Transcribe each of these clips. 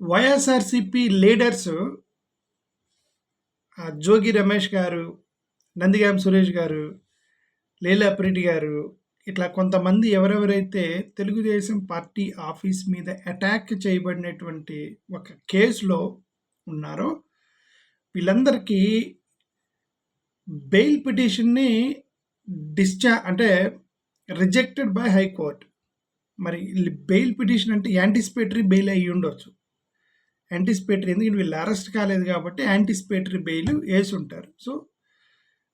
YSRCP leaders Jogi Ramesh గారు నందిగాం సురేష్ గారు లీలాప్రెడ్డి గారు ఇట్లా కొంతమంది ఎవరెవరైతే తెలుగుదేశం పార్టీ ఆఫీస్ మీద అటాక్ చేయబడినటువంటి ఒక కేసులో ఉన్నారో వీళ్ళందరికీ బెయిల్ పిటిషన్ని డిశ్చా అంటే రిజెక్టెడ్ బై హైకోర్ట్. మరి బెయిల్ పిటిషన్ అంటే యాంటిసిపేటరీ బెయిల్ అయ్యి ఉండొచ్చు. యాంటిసిపేటరీ ఎందుకంటే వీళ్ళు అరెస్ట్ కాలేదు కాబట్టి యాంటిసిపేటరీ బెయిల్ వేసి ఉంటారు సో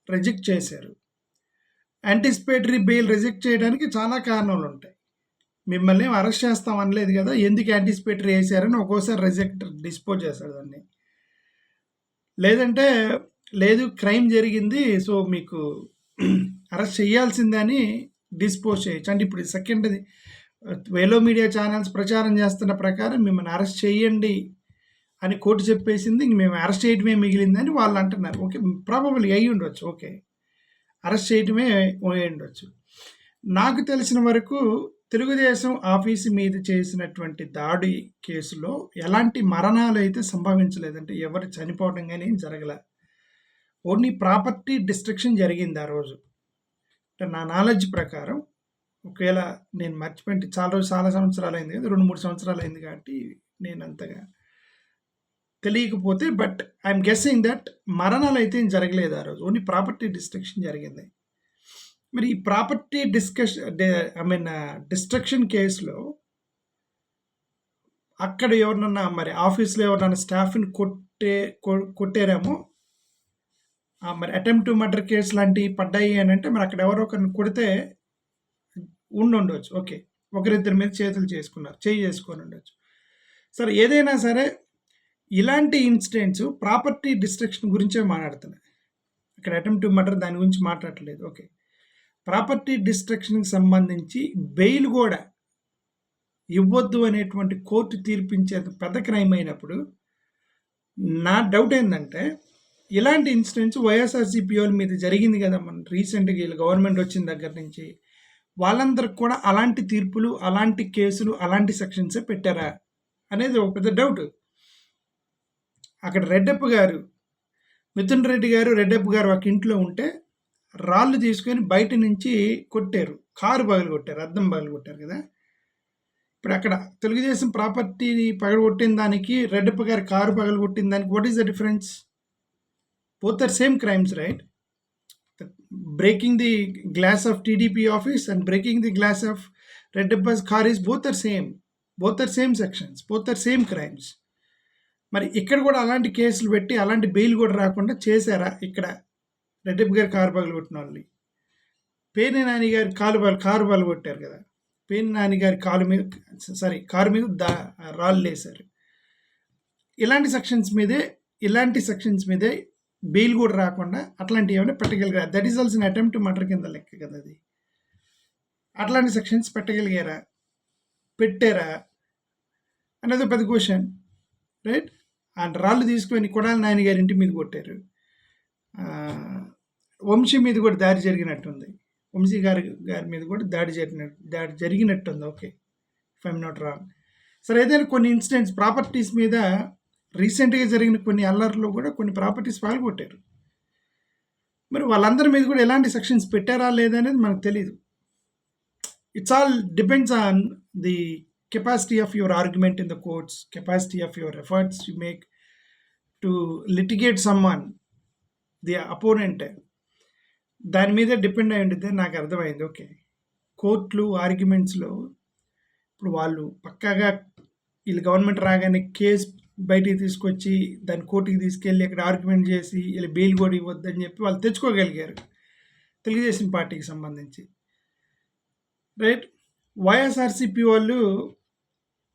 రిజెక్ట్ చేశారు. యాంటిసిపేటరీ బెయిల్ రిజెక్ట్ చేయడానికి చాలా కారణాలు ఉంటాయి. మిమ్మల్ని అరెస్ట్ చేస్తాం అనలేదు కదా ఎందుకు యాంటిసిపేటరీ వేసారని ఒక్కోసారి రిజెక్ట్ డిస్పోజ్ చేస్తాడు దాన్ని. లేదంటే లేదు క్రైమ్ జరిగింది సో మీకు అరెస్ట్ చేయాల్సిందని డిస్పోజ్ చేయొచ్చు. అంటే ఇప్పుడు సెకండ్ వేలో మీడియా ఛానల్స్ ప్రచారం చేస్తున్న ప్రకారం మిమ్మల్ని అరెస్ట్ చేయండి అని కోర్టు చెప్పేసింది ఇంక మేము అరెస్ట్ చేయడమే మిగిలిందని వాళ్ళు అంటున్నారు. ఓకే ప్రాబబుల్ అయి ఉండొచ్చు. ఓకే అరెస్ట్ చేయడమే అయి ఉండొచ్చు. నాకు తెలిసిన వరకు తెలుగుదేశం ఆఫీసు మీద చేసినటువంటి దాడి కేసులో ఎలాంటి మరణాలు అయితే సంభవించలేదంటే ఎవరు చనిపోవడం కానీ ఏం జరగలే. ఓన్లీ ప్రాపర్టీ డిస్ట్రక్షన్ జరిగింది ఆ రోజు. అంటే నా నాలెడ్జ్ ప్రకారం ఒకవేళ నేను మర్చిపోయింది చాలా రోజు చాలా సంవత్సరాలు అయింది కదా రెండు మూడు సంవత్సరాలు అయింది కాబట్టి నేను అంతగా తెలియకపోతే బట్ ఐఎమ్ గెస్సింగ్ దట్ మరణాలు అయితే ఏం జరగలేదు ఆ రోజు. ఓన్లీ ప్రాపర్టీ డిస్ట్రక్షన్ జరిగింది. మరి ఈ property discussion I mean destruction కేసులో అక్కడ ఎవరినన్నా మరి ఆఫీస్లో ఎవరినన్నా స్టాఫ్ని కొట్టే కొ- కొట్టారేమో? మరి అటెంప్ట్ మర్డర్ కేసు లాంటివి పడ్డాయి అని అంటే మరి అక్కడ ఎవరో ఒకరిని కొడితే ఉండి ఉండవచ్చు ఓకే. ఒకరిద్దరి మీద చేతులు చేసుకున్నారు. చేయి చేసుకొని ఉండొచ్చు. సరే ఏదైనా సరే ఇలాంటి ఇన్సిడెంట్స్ ప్రాపర్టీ డిస్ట్రక్షన్ గురించే మాట్లాడుతున్నాయి. ఇక్కడ అటెంప్ట్ టు మర్డర్ దాని గురించి మాట్లాడలేదు ఓకే. ప్రాపర్టీ డిస్ట్రక్షన్కి సంబంధించి బెయిల్ కూడా ఇవ్వద్దు అనేటువంటి కోర్టు తీర్పించే పెద్ద క్రైమ్ అయినప్పుడు నా డౌట్ ఏంటంటే ఇలాంటి ఇన్సిడెంట్స్ వైఎస్ఆర్సీపీఓల మీద జరిగింది కదా మన రీసెంట్గా వీళ్ళు గవర్నమెంట్ వచ్చిన దగ్గర నుంచి. వాళ్ళందరికి కూడా అలాంటి తీర్పులు అలాంటి కేసులు అలాంటి సెక్షన్సే పెట్టారా? అనేది ఒక పెద్ద డౌట్. అక్కడ రెడ్డప్ప గారు మిథున్ రెడ్డి గారు రెడ్డప్ప గారు ఒక ఇంట్లో ఉంటే రాళ్ళు తీసుకొని బయట నుంచి కొట్టారు. కారు పగలు కొట్టారు అద్దం పగలు కొట్టారు కదా. ఇప్పుడు అక్కడ తెలుగుదేశం ప్రాపర్టీని పగలు కొట్టిన దానికి రెడ్డప్ప గారు కారు పగలు కొట్టిన దానికి what is the difference both are same crimes right breaking the glass of TDP office and breaking the glass of Reddappa car is both same both same sections both are same crimes మరి ఇక్కడ కూడా అలాంటి కేసులు పెట్టి అలాంటి bail కూడా రాకుండా చేశారా ఇక్కడ రెడ్డప్ప గారు కారు పగలు కొట్టిన వాళ్ళని? పేర్ని నాని గారి కాలు పగలు కారు పగలు కొట్టారు కదా. పేర్ని నాని గారి కాలు మీద సారీ కారు మీద దా రాళ్ళు వేశారు ఇలాంటి సెక్షన్స్ మీదే ఇలాంటి సెక్షన్స్ మీదే బెయిల్ కూడా రాకుండా అట్లాంటివి ఏమైనా పెట్టగలిగారా? That is also attempt murder కింద లెక్క కదా అది. అట్లాంటి సెక్షన్స్ పెట్టగలిగారా? పెట్టారా? అనేది పెద్ద క్వశ్చన్ రైట్? ఆ రాళ్ళు తీసుకొని కొడాలి నాయన గారి ఇంటి మీద కొట్టారు. వంశీ మీద కూడా దాడి జరిగినట్టుంది. వంశీ గారి గారి మీద కూడా దాడి జరిగిన దాడి జరిగినట్టుంది. Okay if I'm not wrong సరే ఏదైనా కొన్ని ఇన్సిడెంట్స్ ప్రాపర్టీస్ మీద రీసెంట్గా జరిగిన కొన్ని అల్లర్లో కూడా కొన్ని ప్రాపర్టీస్ పాల్గొట్టారు. మరి వాళ్ళందరి మీద కూడా ఎలాంటి సెక్షన్స్ పెట్టారా లేదా అనేది మనకు తెలియదు it's all depends on the capacity of your argument in the courts capacity of your efforts you make to litigate someone, the opponent దాని మీద డిపెండ్ అయి ఉంటుంది నాకు అర్థమైంది. ఓకే కోర్టులు ఆర్గ్యుమెంట్స్లో ఇప్పుడు వాళ్ళు పక్కాగా వీళ్ళు గవర్నమెంట్ రాగానే కేసు బయటికి తీసుకొచ్చి దాన్ని కోర్టుకి తీసుకెళ్ళి అక్కడ ఆర్గ్యుమెంట్ చేసి వీళ్ళు బెయిల్ కూడా ఇవ్వద్దని చెప్పి వాళ్ళు తెచ్చుకోగలిగారు. తెలుగుదేశం పార్టీకి సంబంధించి. రైట్ వైఎస్ఆర్సీపీ వాళ్ళు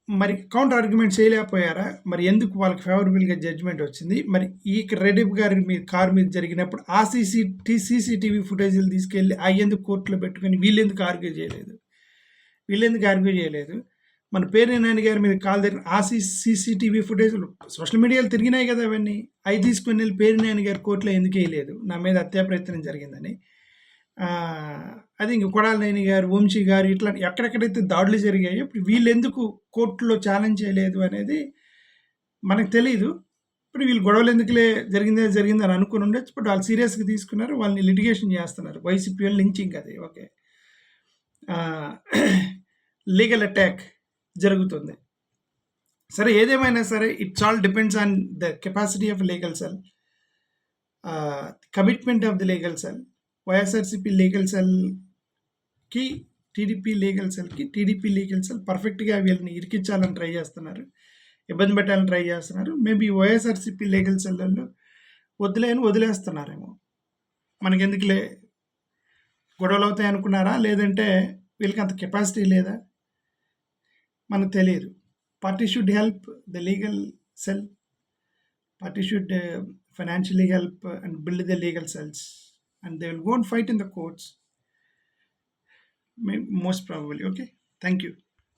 మరి కౌంటర్ ఆర్గ్యుమెంట్ చేయలేకపోయారా? మరి ఎందుకు వాళ్ళకి ఫేవరబుల్గా జడ్జ్మెంట్ వచ్చింది? మరి ఈ రెడీప్ గారి మీద కారు మీద జరిగినప్పుడు ఆ సీసీ సీసీటీవీ ఫుటేజీలు తీసుకెళ్ళి అయ్యేందుకు కోర్టులో పెట్టుకొని వీళ్ళెందుకు ఆర్గ్యూ చేయలేదు? వీళ్ళెందుకు ఆర్గ్యూ చేయలేదు? మన పేరు నాని గారి మీద కాల్ దగ్గర ఆ సీసీటీవీ ఫుటేజ్లు సోషల్ మీడియాలో తిరిగినాయి కదా అవన్నీ. అవి తీసుకొని వెళ్ళి పేరు నాని గారి కోర్టులో ఎందుకు వేయలేదు? నా మీద హత్యా ప్రయత్నం జరిగిందని. అది ఇంక కొడాలి నేని గారు వంశీ గారు ఇట్లా ఎక్కడెక్కడైతే దాడులు జరిగాయో ఇప్పుడు వీళ్ళు ఎందుకు కోర్టులో ఛాలెంజ్ చేయలేదు అనేది మనకు తెలియదు ఇప్పుడు వీళ్ళు గొడవలు ఎందుకులే జరిగిందే జరిగింది అని అనుకుని ఉండొచ్చు. బట్ వాళ్ళు సీరియస్‌గా తీసుకున్నారు. వాళ్ళని లిటిగేషన్ చేస్తున్నారు. వైసీపీ లించింగ్ అది. ఓకే. లీగల్ అటాక్ జరుగుతుంది. సరే ఏదేమైనా సరే it's all depends on the capacity of legal cell. Commitment of the legal cell. YSRCP legal సెల్‌కి, TDP legal సెల్‌కి, టీడీపీ లీగల్ సెల్ పర్ఫెక్ట్‌గా వీళ్ళని ఇరికించాలని ట్రై చేస్తున్నారు. ఇబ్బంది పెట్టాలని ట్రై చేస్తున్నారు. Maybe Y S R C P legal సెల్లలో వదిలేని వదిలేస్తున్నారేమో. మనకెందుకులే గొడవలవుతాయి అనుకున్నారా? లేదంటే వీళ్ళకి అంత కెపాసిటీ లేదా? మనకు తెలియదు party should help the legal cell. Party should financially help and build the legal cells and they will go and fight in the courts. Most probably. Okay. Thank you.